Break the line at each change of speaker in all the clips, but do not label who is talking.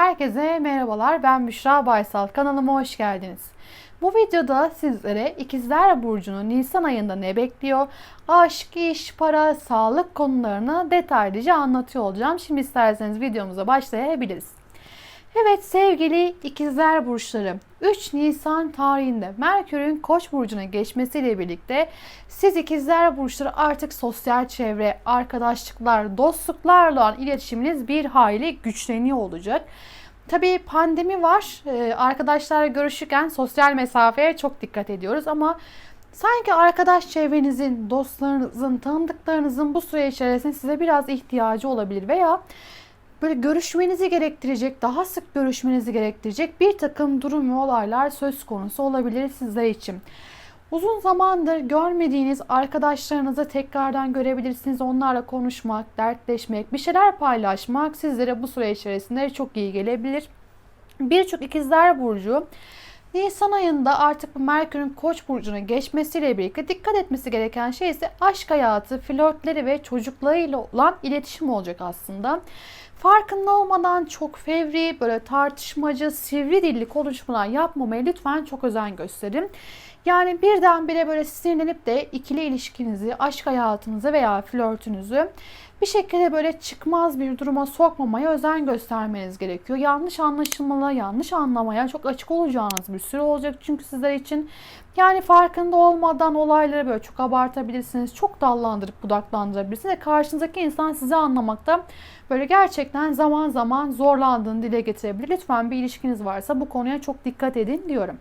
Herkese merhabalar. Ben Büşra Baysal. Kanalıma hoş geldiniz. Bu videoda sizlere İkizler Burcu'nun Nisan ayında ne bekliyor? Aşk, iş, para, sağlık konularını detaylıca anlatıyor olacağım. Şimdi isterseniz videomuza başlayabiliriz. Evet sevgili ikizler burçları 3 Nisan tarihinde Merkür'ün Koç burcuna geçmesiyle birlikte siz ikizler burçları artık sosyal çevre, arkadaşlıklar, dostluklarla olan iletişiminiz bir hayli güçleniyor olacak. Tabii pandemi var. Ee, arkadaşlarla görüşürken sosyal mesafeye çok dikkat ediyoruz ama sanki arkadaş çevrenizin, dostlarınızın, tanıdıklarınızın bu süre içerisinde size biraz ihtiyacı olabilir veya böyle görüşmenizi gerektirecek, daha sık görüşmenizi gerektirecek bir takım durum ve olaylar söz konusu olabilir sizler için. Uzun zamandır görmediğiniz arkadaşlarınızı tekrardan görebilirsiniz. Onlarla konuşmak, dertleşmek, bir şeyler paylaşmak sizlere bu süre içerisinde çok iyi gelebilir. Birçok ikizler burcu Nisan ayında artık Merkür'ün Koç burcuna geçmesiyle birlikte dikkat etmesi gereken şey ise aşk hayatı, flörtleri ve çocuklarıyla olan iletişim olacak aslında. Farkında olmadan çok fevri, böyle tartışmacı, sivri dilli konuşmalar yapmamaya lütfen çok özen gösterin. Yani birdenbire böyle sinirlenip de ikili ilişkinizi, aşk hayatınızı veya flörtünüzü bir şekilde böyle çıkmaz bir duruma sokmamaya özen göstermeniz gerekiyor. Yanlış anlaşılmalara, yanlış anlamaya çok açık olacağınız bir süre olacak çünkü sizler için. Yani farkında olmadan olayları böyle çok abartabilirsiniz. Çok dallandırıp budaklandırabilirsiniz. Ve karşınızdaki insan sizi anlamakta böyle gerçekten zaman zaman zorlandığını dile getirebilir. Lütfen bir ilişkiniz varsa bu konuya çok dikkat edin diyorum.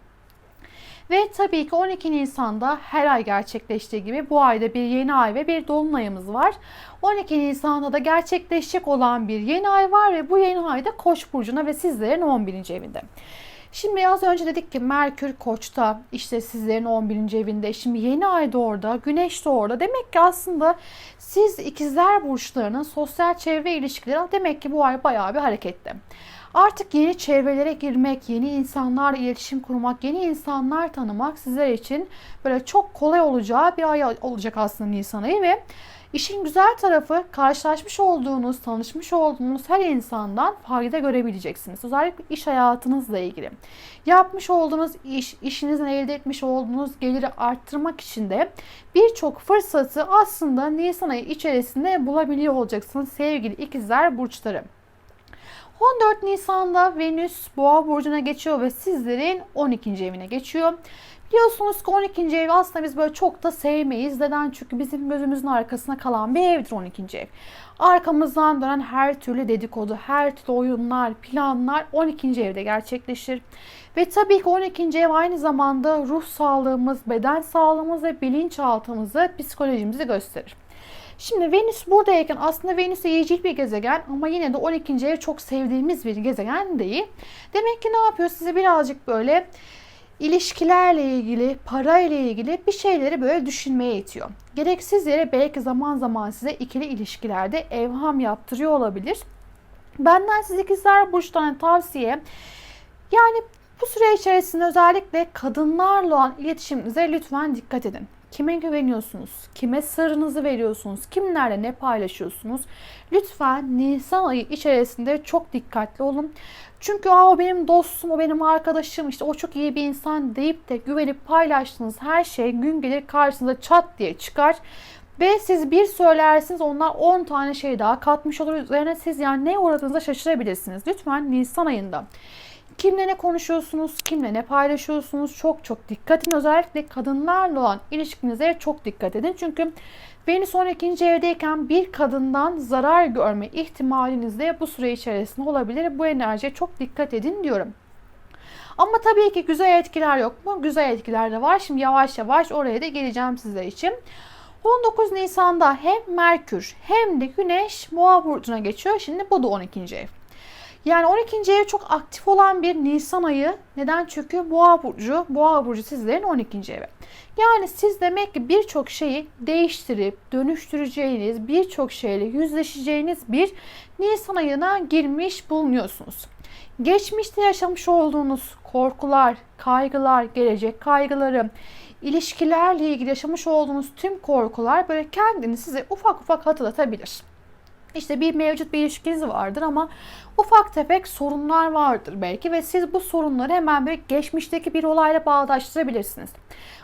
Ve tabii ki 12 Nisan'da her ay gerçekleştiği gibi bu ayda bir yeni ay ve bir dolunayımız var. 12 Nisan'da da gerçekleşecek olan bir yeni ay var ve bu yeni ayda Koç burcuna ve sizlerin 11. evinde. Şimdi az önce dedik ki Merkür Koç'ta işte sizlerin 11. evinde. Şimdi yeni ay da orada, Güneş de orada. Demek ki aslında siz ikizler burçlarının sosyal çevre ilişkileri demek ki bu ay bayağı bir hareketli. Artık yeni çevrelere girmek, yeni insanlarla iletişim kurmak, yeni insanlar tanımak sizler için böyle çok kolay olacağı bir ay olacak aslında Nisan ayı ve İşin güzel tarafı karşılaşmış olduğunuz, tanışmış olduğunuz her insandan fayda görebileceksiniz. Özellikle iş hayatınızla ilgili. Yapmış olduğunuz iş, işinizden elde etmiş olduğunuz geliri arttırmak için de birçok fırsatı aslında Nisan ayı içerisinde bulabiliyor olacaksınız sevgili ikizler burçları. 14 Nisan'da Venüs Boğa burcuna geçiyor ve sizlerin 12. evine geçiyor. Biliyorsunuz ki 12. ev aslında biz böyle çok da sevmeyiz. Neden? Çünkü bizim gözümüzün arkasına kalan bir evdir 12. ev. Arkamızdan dönen her türlü dedikodu, her türlü oyunlar, planlar 12. evde gerçekleşir. Ve tabii ki 12. ev aynı zamanda ruh sağlığımız, beden sağlığımız ve bilinçaltımızı, psikolojimizi gösterir. Şimdi Venüs buradayken aslında Venüs iyicil bir gezegen ama yine de 12. ev çok sevdiğimiz bir gezegen değil. Demek ki ne yapıyor? Size birazcık böyle ilişkilerle ilgili, para ile ilgili bir şeyleri böyle düşünmeye itiyor. Gereksiz yere belki zaman zaman size ikili ilişkilerde evham yaptırıyor olabilir. Benden size ikizler burçtan tavsiye yani bu süre içerisinde özellikle kadınlarla olan iletişiminize lütfen dikkat edin. Kime güveniyorsunuz? Kime sırrınızı veriyorsunuz? Kimlerle ne paylaşıyorsunuz? Lütfen Nisan ayı içerisinde çok dikkatli olun. Çünkü Aa, o benim dostum, o benim arkadaşım, işte o çok iyi bir insan deyip de güvenip paylaştığınız her şey gün gelir karşınıza çat diye çıkar. Ve siz bir söylersiniz onlar 10 tane şey daha katmış olur. Üzerine siz yani ne uğradığınızda şaşırabilirsiniz. Lütfen Nisan ayında Kimle ne konuşuyorsunuz, kimle ne paylaşıyorsunuz çok çok dikkat edin. Özellikle kadınlarla olan ilişkinize çok dikkat edin. Çünkü Venüs 12. evdeyken bir kadından zarar görme ihtimaliniz de bu süre içerisinde olabilir. Bu enerjiye çok dikkat edin diyorum. Ama tabii ki güzel etkiler yok mu? Güzel etkiler de var. Şimdi yavaş yavaş oraya da geleceğim sizler için. 19 Nisan'da hem Merkür hem de Güneş Boğa burcuna geçiyor. Şimdi bu da 12. ev. Yani 12. ev çok aktif olan bir Nisan ayı. Neden? Çünkü Boğa burcu, Boğa burcu sizlerin 12. evi. Yani siz demek ki birçok şeyi değiştirip dönüştüreceğiniz, birçok şeyle yüzleşeceğiniz bir Nisan ayına girmiş bulunuyorsunuz. Geçmişte yaşamış olduğunuz korkular, kaygılar, gelecek kaygıları, ilişkilerle ilgili yaşamış olduğunuz tüm korkular böyle kendini size ufak ufak hatırlatabilir. İşte bir mevcut bir ilişkiniz vardır ama ufak tefek sorunlar vardır belki ve siz bu sorunları hemen bir geçmişteki bir olayla bağdaştırabilirsiniz.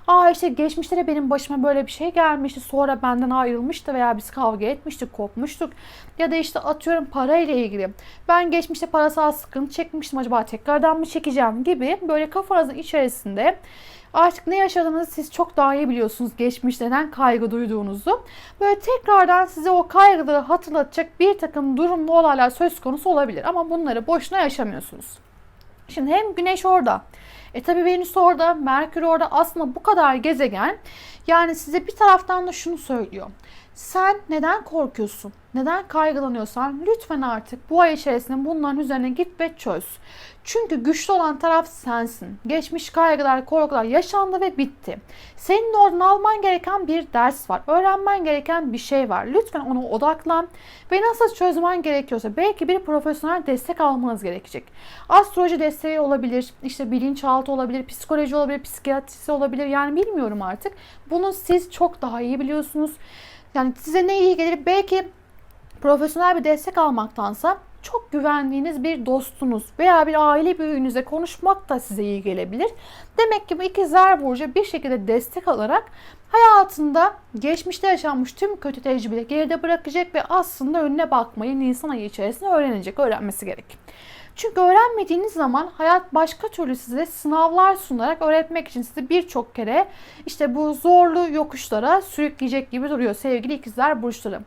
Aa işte geçmişte de benim başıma böyle bir şey gelmişti. Sonra benden ayrılmıştı veya biz kavga etmiştik, kopmuştuk. Ya da işte atıyorum parayla ilgili. Ben geçmişte parasal sıkıntı çekmiştim. Acaba tekrardan mı çekeceğim gibi böyle kafanızın içerisinde Artık ne yaşadığınızı siz çok daha iyi biliyorsunuz geçmişte neden kaygı duyduğunuzu. Böyle tekrardan size o kaygıları hatırlatacak bir takım durumlu olaylar söz konusu olabilir. Ama bunları boşuna yaşamıyorsunuz. Şimdi hem güneş orada. E tabi Venüs orada, Merkür orada aslında bu kadar gezegen yani size bir taraftan da şunu söylüyor. Sen neden korkuyorsun? Neden kaygılanıyorsan lütfen artık bu ay içerisinde bunların üzerine git ve çöz. Çünkü güçlü olan taraf sensin. Geçmiş kaygılar, korkular yaşandı ve bitti. Senin oradan alman gereken bir ders var. Öğrenmen gereken bir şey var. Lütfen ona odaklan ve nasıl çözmen gerekiyorsa belki bir profesyonel destek almanız gerekecek. Astroloji desteği olabilir, işte bilinçaltı olabilir, psikoloji olabilir, psikiyatrisi olabilir. Yani bilmiyorum artık. Bunu siz çok daha iyi biliyorsunuz. Yani size ne iyi gelir? Belki profesyonel bir destek almaktansa çok güvendiğiniz bir dostunuz veya bir aile büyüğünüze konuşmak da size iyi gelebilir. Demek ki bu ikizler burcu bir şekilde destek alarak hayatında geçmişte yaşanmış tüm kötü tecrübeleri geride bırakacak ve aslında önüne bakmayı Nisan ayı içerisinde öğrenecek, öğrenmesi gerek. Çünkü öğrenmediğiniz zaman hayat başka türlü size sınavlar sunarak öğretmek için sizi birçok kere işte bu zorlu yokuşlara sürükleyecek gibi duruyor sevgili ikizler burçları.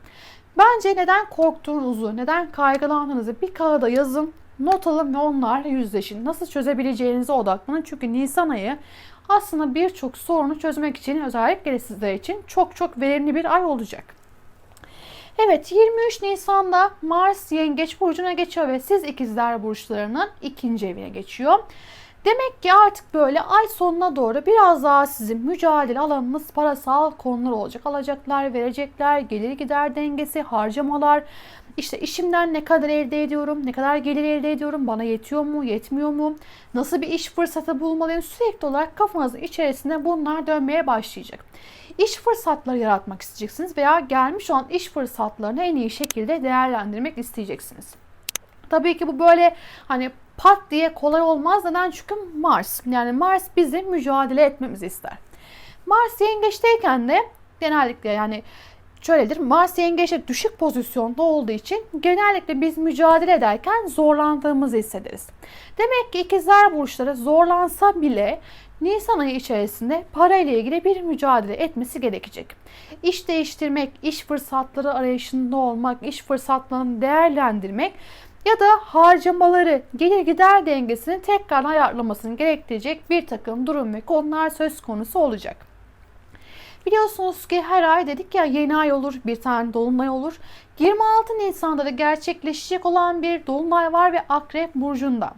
Bence neden korktuğunuzu, neden kaygılandığınızı bir kağıda yazın, not alın ve onlarla yüzleşin. Nasıl çözebileceğinize odaklanın. Çünkü Nisan ayı aslında birçok sorunu çözmek için özellikle sizler için çok çok verimli bir ay olacak. Evet 23 Nisan'da Mars Yengeç Burcu'na geçiyor ve siz ikizler burçlarının ikinci evine geçiyor. Demek ki artık böyle ay sonuna doğru biraz daha sizin mücadele alanınız parasal konular olacak. Alacaklar, verecekler, gelir gider dengesi, harcamalar. İşte işimden ne kadar elde ediyorum, ne kadar gelir elde ediyorum, bana yetiyor mu, yetmiyor mu, nasıl bir iş fırsatı bulmalıyım sürekli olarak kafanızın içerisinde bunlar dönmeye başlayacak. İş fırsatları yaratmak isteyeceksiniz veya gelmiş olan iş fırsatlarını en iyi şekilde değerlendirmek isteyeceksiniz. Tabii ki bu böyle hani pat diye kolay olmaz. Neden? Çünkü Mars. Yani Mars bizim mücadele etmemizi ister. Mars yengeçteyken de genellikle yani şöyledir. Mars yengeçte düşük pozisyonda olduğu için genellikle biz mücadele ederken zorlandığımızı hissederiz. Demek ki ikizler burçları zorlansa bile Nisan ayı içerisinde para ile ilgili bir mücadele etmesi gerekecek. İş değiştirmek, iş fırsatları arayışında olmak, iş fırsatlarını değerlendirmek ya da harcamaları gelir gider dengesini tekrar ayarlamasını gerektirecek bir takım durum ve konular söz konusu olacak. Biliyorsunuz ki her ay dedik ya yeni ay olur, bir tane dolunay olur. 26 Nisan'da da gerçekleşecek olan bir dolunay var ve Akrep Burcu'nda.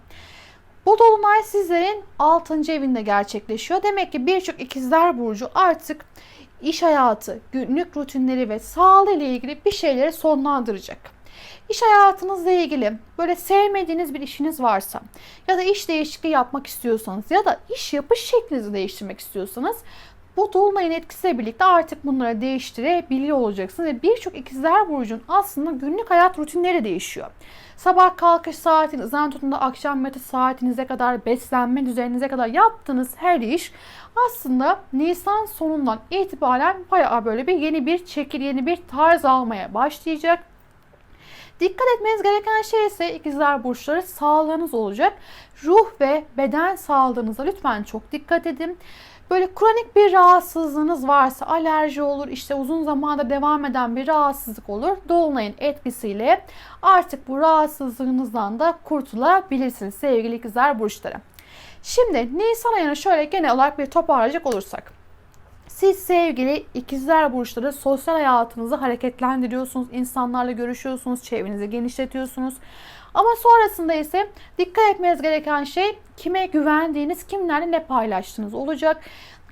Bu dolunay sizlerin 6. evinde gerçekleşiyor. Demek ki birçok ikizler burcu artık iş hayatı, günlük rutinleri ve sağlığı ile ilgili bir şeyleri sonlandıracak. İş hayatınızla ilgili böyle sevmediğiniz bir işiniz varsa ya da iş değişikliği yapmak istiyorsanız ya da iş yapış şeklinizi değiştirmek istiyorsanız bu dolunayın etkisiyle birlikte artık bunları değiştirebiliyor olacaksınız. Ve birçok ikizler burcun aslında günlük hayat rutinleri değişiyor. Sabah kalkış saatinizden tutun da akşam yatış saatinize kadar, beslenme düzeninize kadar yaptığınız her iş aslında Nisan sonundan itibaren bayağı böyle bir yeni bir şekil, yeni bir tarz almaya başlayacak. Dikkat etmeniz gereken şey ise ikizler burçları sağlığınız olacak. Ruh ve beden sağlığınıza lütfen çok dikkat edin. Böyle kronik bir rahatsızlığınız varsa alerji olur, işte uzun zamanda devam eden bir rahatsızlık olur. Dolunayın etkisiyle artık bu rahatsızlığınızdan da kurtulabilirsiniz sevgili ikizler burçları. Şimdi Nisan ayını şöyle genel olarak bir toparlayacak olursak. Siz sevgili ikizler burçları sosyal hayatınızı hareketlendiriyorsunuz. insanlarla görüşüyorsunuz, çevrenizi genişletiyorsunuz. Ama sonrasında ise dikkat etmeniz gereken şey kime güvendiğiniz, kimlerle ne paylaştığınız olacak.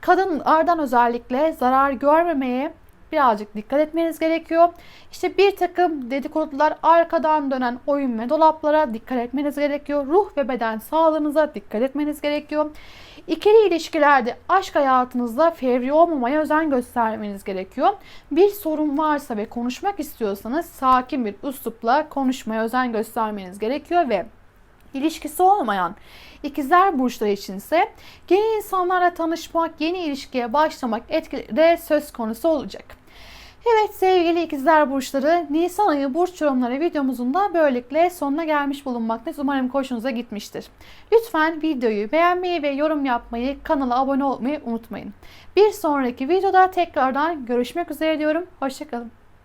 Kadınlardan özellikle zarar görmemeye birazcık dikkat etmeniz gerekiyor. İşte bir takım dedikodular arkadan dönen oyun ve dolaplara dikkat etmeniz gerekiyor. Ruh ve beden sağlığınıza dikkat etmeniz gerekiyor. İkili ilişkilerde aşk hayatınızda fevri olmamaya özen göstermeniz gerekiyor. Bir sorun varsa ve konuşmak istiyorsanız sakin bir üslupla konuşmaya özen göstermeniz gerekiyor ve ilişkisi olmayan ikizler burçları içinse yeni insanlarla tanışmak, yeni ilişkiye başlamak etkileri söz konusu olacak. Evet sevgili ikizler burçları Nisan ayı burç yorumları videomuzun da böylelikle sonuna gelmiş bulunmaktayız. Umarım hoşunuza gitmiştir. Lütfen videoyu beğenmeyi ve yorum yapmayı, kanala abone olmayı unutmayın. Bir sonraki videoda tekrardan görüşmek üzere diyorum. Hoşçakalın.